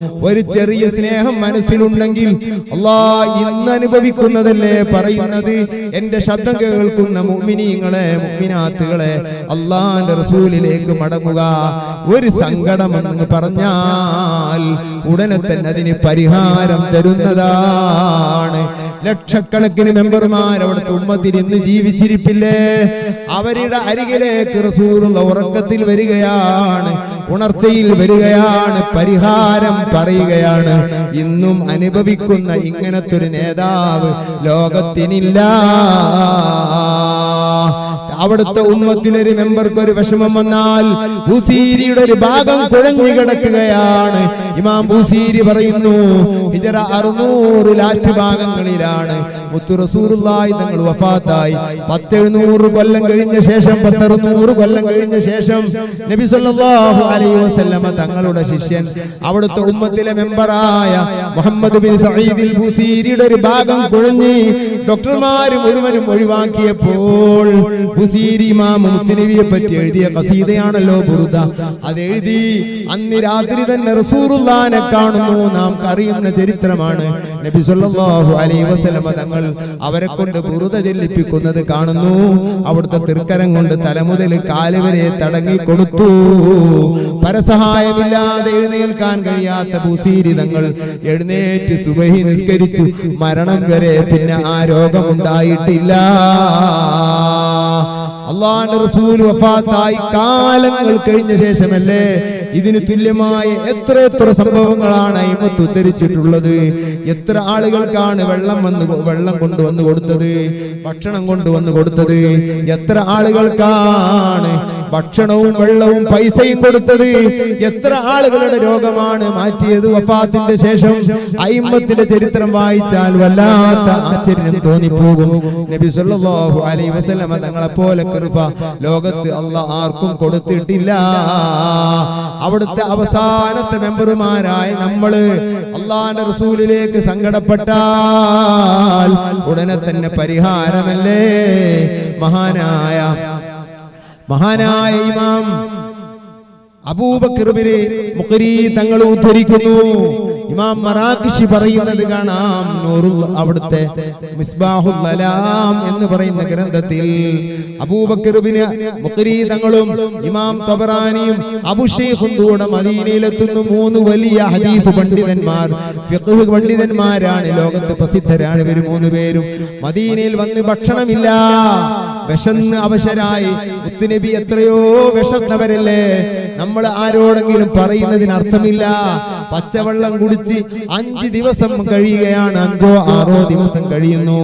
ഒരു ചെറിയ സ്നേഹം മനസ്സിലുണ്ടെങ്കിൽ അല്ലാ ഇന്ന് അനുഭവിക്കുന്നതല്ലേ പറയുന്നത്? എന്റെ ശബ്ദം കേൾക്കുന്ന മുഅ്മിനീങ്ങളെ മുഅ്മിനാത്തുകളെ അള്ളാന്റെ റസൂലിലേക്ക് മടങ്ങുക. ഒരു സങ്കടം എന്ന് പറഞ്ഞാൽ ഉടനെ തന്നെ അതിന് പരിഹാരം തരുന്നതാണ്. ലക്ഷക്കണക്കിന് മെമ്പർമാർ അവിടുത്തെ ഉമ്മത്തിൽ ജീവിച്ചിരിപ്പില്ലേ? അവരുടെ അരികിലേക്ക് റസൂലുള്ള ഉറക്കത്തിൽ വരികയാണ് ഉണർച്ചയിൽ വരികയാണ് പരിഹാരം പറയുകയാണ്. ഇന്നും അനുഭവിക്കുന്ന ഇങ്ങനത്തൊരു നേതാവ് ലോകത്തിനില്ല. അവിടുത്തെ ഉമ്മത്തിനൊരു മെമ്പർക്ക് ഒരു വിഷമം വന്നാൽ ഭൂസീരിയുടെ ഒരു ഭാഗം കുഴഞ്ഞു കിടക്കുകയാണ്. ഇമാം ഭൂസീരി പറയുന്നു ഹിജറ അറുന്നൂറ് ലാസ്റ്റ് ഭാഗങ്ങളിലാണ്. മുത്തുറസൂറുള്ളായി തങ്ങൾ വഫാത്തായി. പത്തെഴുന്നൂറ് കൊല്ലം കഴിഞ്ഞ ശേഷം പത്തറുന്നൂറ് കൊല്ലം കഴിഞ്ഞ ശേഷം നബി സല്ലല്ലാഹു അലൈഹി വസല്ലമ തങ്ങളുടെ ശിഷ്യൻ അവിടുത്തെ ഉമ്മത്തിലെ മെമ്പറായ മുഹമ്മദ് ബിൻ സഈദിൽ ഭൂസീരിയുടെ ഒരു ഭാഗം കുഴഞ്ഞ് ഡോക്ടർമാർ മുഴുവനും ഒഴിവാക്കിയപ്പോൾ ബുസീരി ഇമാം പറ്റി എഴുതിയ കസീതയാണല്ലോ ബുറുദ. അത് എഴുതി അന്ന് രാത്രി തന്നെ റസൂറുല്ലാനെ കാണുന്നു. നാം അറിയുന്ന ചരിത്രമാണ്. നബി സല്ലല്ലാഹു അലൈഹി വസല്ലമ തങ്ങൾ അവരെ കൊണ്ട് ബുറുദ ചെല്ലിപ്പിക്കുന്നത് കാണുന്നു. അവിടുത്തെ തൃക്കരം കൊണ്ട് തലമുതൽ കാലുവരെ തടങ്ങി കൊടുത്തു. പരസഹായമില്ലാതെ എഴുന്നേൽക്കാൻ കഴിയാത്ത ബുസീരി തങ്ങൾ എഴുന്നേറ്റ് സുബഹി നിസ്കരിച്ചു. മരണം വരെ പിന്നെ ആ രോഗമുണ്ടായിട്ടില്ല. അള്ളാന്റെ റസൂൽ വഫാത്തായി കാലങ്ങൾ കഴിഞ്ഞ ശേഷമല്ലേ? ഇതിന് തുല്യമായ എത്ര എത്ര സംഭവങ്ങളാണ് അയിമത്ത് ഉദ്ധരിച്ചിട്ടുള്ളത്? എത്ര ആളുകൾക്കാണ് വെള്ളം വന്ന് വെള്ളം കൊണ്ടുവന്ന് കൊടുത്തത്? ഭക്ഷണം കൊണ്ടുവന്ന് കൊടുത്തത്? എത്ര ആളുകൾക്കാണ് ഭക്ഷണവും വെള്ളവും പൈസയും കൊടുത്തത് എത്ര ആളുകളുടെ രോഗമാണ് മാറ്റിയത് വഫാത്തിന്റെ ശേഷം. അയിമത്തിന്റെ ചരിത്രം വായിച്ചാൽ വല്ലാത്ത ആശ്ചര്യം തോന്നിപ്പോകും. നബി സല്ലല്ലാഹു അലൈഹി വസല്ലമ തങ്ങളെ പോലെ കൃപ ലോകത്ത് അള്ളാഹ് ആർക്കും കൊടുത്തിട്ടില്ല. അവിടുത്തെ അവസാനത്തെ മെമ്പർമാരായ നമ്മൾ അള്ളാന്റെ റസൂലിലേക്ക് സങ്കടപ്പെട്ടാൽ ഉടനെ തന്നെ പരിഹാരമല്ലേ? മഹാനായ മഹാനായ ഇമാം അബൂബക്കിറുബിനെ മുഖരി തങ്ങൾ ഉദ്ധരിക്കുന്നു. ഇമാം മറാക്കിഷി പറയുന്നത് കാണാം നൂറുൽ അവിടുത്തെ മിസ്ബാഹുൽ അലാം എന്ന് പറയുന്ന ഗ്രന്ഥത്തിൽ അബൂബക്കറിബിന് മുഖരി തങ്ങളും ഇമാം തബറാനിയും അബുഷേഖും കൂടെ മദീനയിലെത്തുന്നു. മൂന്ന് വലിയ ഹദീഫ് പണ്ഡിതന്മാർ ഫിഖ്ഹ് പണ്ഡിതന്മാരാണ് ലോകത്ത് പ്രസിദ്ധരാണ് ഇവർ മൂന്ന് പേരും. മദീനയിൽ വന്ന് ഭക്ഷണമില്ല. വിശന്ന് അവശരായി. മുത്തുനബി എത്രയോ വിശന്നവരല്ലേ? നമ്മൾ ആരോടെങ്കിലും പറയുന്നതിന് അർത്ഥമില്ല പച്ചവെള്ളം കുടിച്ച് അഞ്ച് ദിവസം കഴിയുകയാണ്. അഞ്ചോ ആറോ ദിവസം കഴിയുന്നു.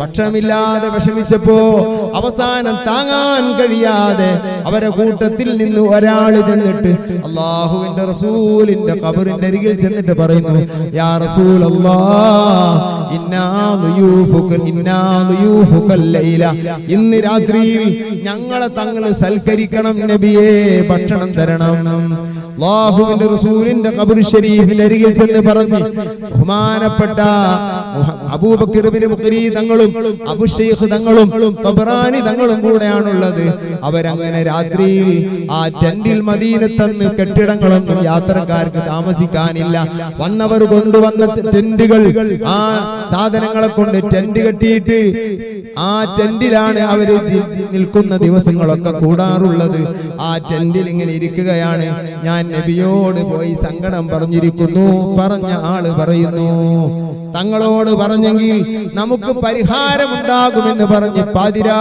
ഭക്ഷണമില്ലാതെ വിഷമിച്ചപ്പോ അവസാനം താങ്ങാൻ കഴിയാതെ അവരെ കൂട്ടത്തിൽ നിന്ന് ഒരാൾ ചെന്നിട്ട് അള്ളാഹുവിന്റെ റസൂലിന്റെ കബറിന്റെ അരികിൽ ചെന്നിട്ട് പറയുന്നു യാ റസൂൽ ഇന്ന് രാത്രിയിൽ ഞങ്ങളെ തങ്ങൾ സൽക്കരിക്കണം നബിയെ ഭക്ഷണം തരണം. അള്ളാഹുവിന്റെ റസൂലിന്റെ കബുർ ഷരീഫിന്റെ അരികിൽ ചെന്ന് പറഞ്ഞ് ബഹുമാനപ്പെട്ട അബൂബക്കറിബിന് തങ്ങളും അബുഷേഖ് തങ്ങളും തങ്ങളും കൂടെയാണുള്ളത്. അവരങ്ങനെ രാത്രിയിൽ ആ ടെന്റിൽ മദീനത്തന്ന് കെട്ടിടങ്ങളൊന്നും യാത്രക്കാർക്ക് താമസിക്കാനില്ല. വന്നവർ കൊണ്ടുവന്ന ടെന്റുകൾ ആ സാധനങ്ങളെ കൊണ്ട് ടെന്റ് കെട്ടിയിട്ട് ആ ടെന്റിലാണ് അവർ നിൽക്കുന്ന ദിവസങ്ങളൊക്കെ കൂടാറുള്ളത്. ആ ടെന്റിൽ ഇങ്ങനെ ഇരിക്കുകയാണ്. ഞാൻ നബിയോട് പോയി സങ്കടം പറഞ്ഞിരിക്കുന്നു. പറഞ്ഞ ആൾ പറയുന്നു തങ്ങളോട് പറഞ്ഞെങ്കിൽ നമുക്ക് പരിഹാരമുണ്ടാകുമെന്ന് പറഞ്ഞ് പാതിരാ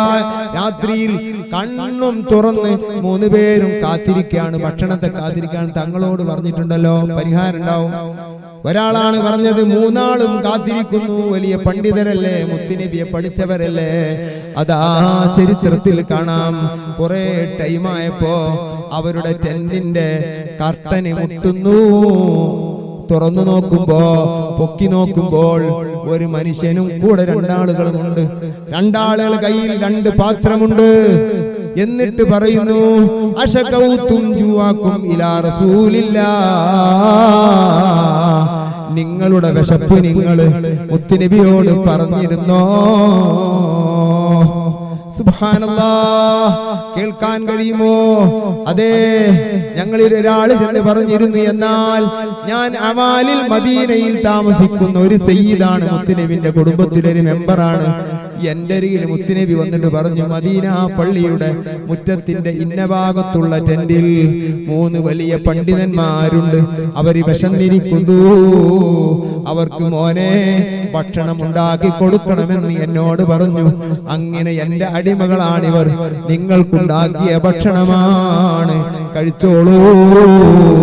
രാത്രിയിൽ കണ്ണും തുറന്ന് മൂന്ന് പേരും കാത്തിരിക്കുകയാണ്. ഭക്ഷണത്തെ കാത്തിരിക്കാൻ തങ്ങളോട് പറഞ്ഞിട്ടുണ്ടല്ലോ പരിഹാരം ഉണ്ടാവും. ഒരാളാണ് പറഞ്ഞത് മൂന്നാളും കാത്തിരിക്കുന്നു. വലിയ പണ്ഡിതരല്ലേ മുത്തുനബിയെ പഠിച്ചവരല്ലേ. അതാ ചരിത്രത്തിൽ കാണാം. കുറെ ടൈമായപ്പോ അവരുടെ ടെന്റിന്റെ കർട്ടന് മുട്ടുന്നു. തുറന്നു നോക്കുമ്പോ പൊക്കി നോക്കുമ്പോൾ ഒരു മനുഷ്യനും കൂടെ രണ്ടാളുകളുമുണ്ട്. രണ്ടാളുകൾ കയ്യിൽ രണ്ട് പാത്രമുണ്ട്. എന്നിട്ട് പറയുന്നു അശകൗത്തും ജുവാക്കും ഇലാ റസൂലില്ലാ. നിങ്ങളുടെ വിശപ്പ് നിങ്ങൾ മുത്തുനബിയോട് പറഞ്ഞിരുന്നോ? കേൾക്കാൻ കഴിയുമോ? അതെ ഞങ്ങളിൽ ഒരാൾ ചെന്ന് പറഞ്ഞിരുന്നു എന്നാൽ ഞാൻ അവാലിൽ മദീനയിൽ താമസിക്കുന്ന ഒരു സയ്യിദാണ് മുത്തുനബിന്റെ കുടുംബത്തിലൊരു മെമ്പറാണ്. എന്റെ അരികിൽ മുത്തുനബി വന്നിട്ട് പറഞ്ഞു മദീന പള്ളിയുടെ മുറ്റത്തിന്റെ ഇന്ന ഭാഗത്തുള്ള ടെന്റിൽ മൂന്ന് വലിയ പണ്ഡിതന്മാരുണ്ട്. അവർ വിശന്നിരിക്കുന്നു. അവർക്ക് മോനെ ഭക്ഷണം ഉണ്ടാക്കി കൊടുക്കണമെന്ന് എന്നോട് പറഞ്ഞു. അങ്ങനെ എന്റെ അടിമകളാണിവർ. നിങ്ങൾക്കുണ്ടാക്കിയ ഭക്ഷണമാണ്. കഴിച്ചോളൂ.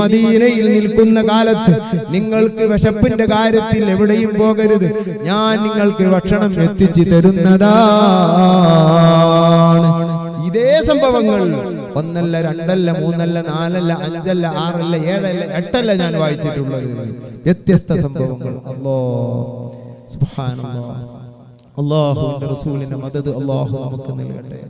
മദീനയിൽ നിൽക്കുന്ന കാലത്ത് നിങ്ങൾക്ക് വിശപ്പിന്റെ കാര്യത്തിൽ എവിടെയും പോകരുത്. ഞാൻ നിങ്ങൾക്ക് ഭക്ഷണം എത്തിച്ചു തരുന്നതാണ്. ഇതേ സംഭവങ്ങൾ ഒന്നല്ല രണ്ടല്ല മൂന്നല്ല നാലല്ല അഞ്ചല്ല ആറല്ല ഏഴല്ല എട്ടല്ല ഞാൻ വായിച്ചിട്ടുള്ളത്. വ്യത്യസ്ത സംഭവങ്ങൾ. അല്ലോ സുബ്ഹാനല്ലാഹ് അള്ളാഹുവിന്റെ റസൂലിന്റെ മദത് അള്ളാഹു നമുക്ക് നൽകട്ടെ.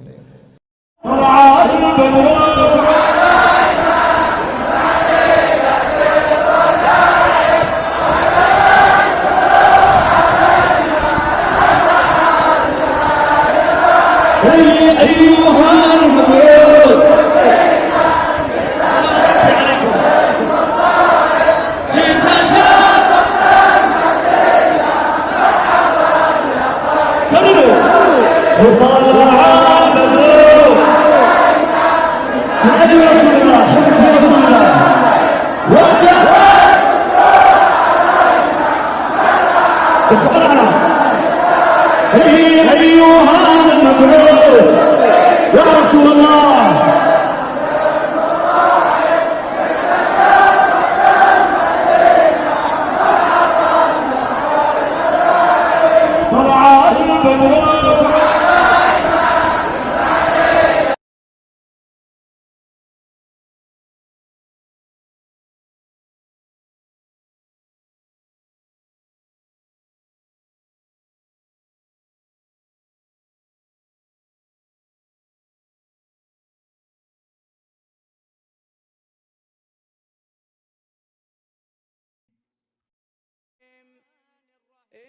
أيها المبعوث. يا رسول الله.